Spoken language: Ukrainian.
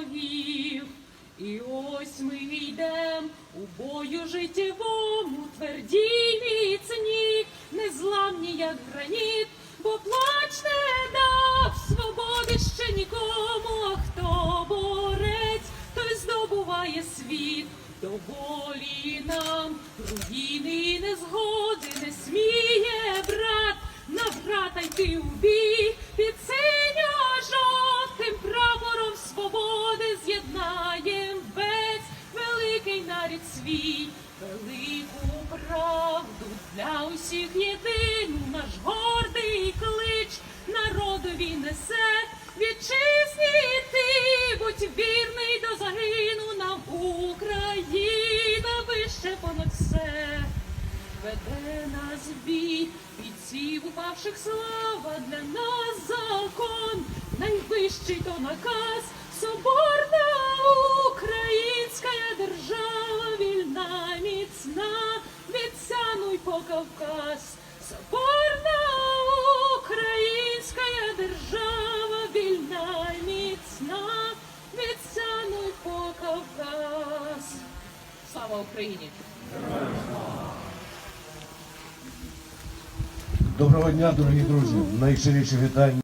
ворогів. І ось ми йдем у бою життєвому, тверді й міцні, незламні, як граніт, бо плач не дав свободи ще нікому, а хто борець, той здобуває світ. До волі нам руїни і незгоди не сміє брат, на брата йти у бій, великий свій, велику правду для усіх єдину наш гордий клич. Народові несе. Вітчизні ти, будь вірний до загину нам Україна вище понад все веде нас бій, бійців упавших слава для нас закон, найвищий то наказ, соборна Кавказ. Соборна українська держава, вільна, міцна, від Сяну по Кавказ. Слава Україні! Доброго дня, дорогі друзі! Найщиріші вітання.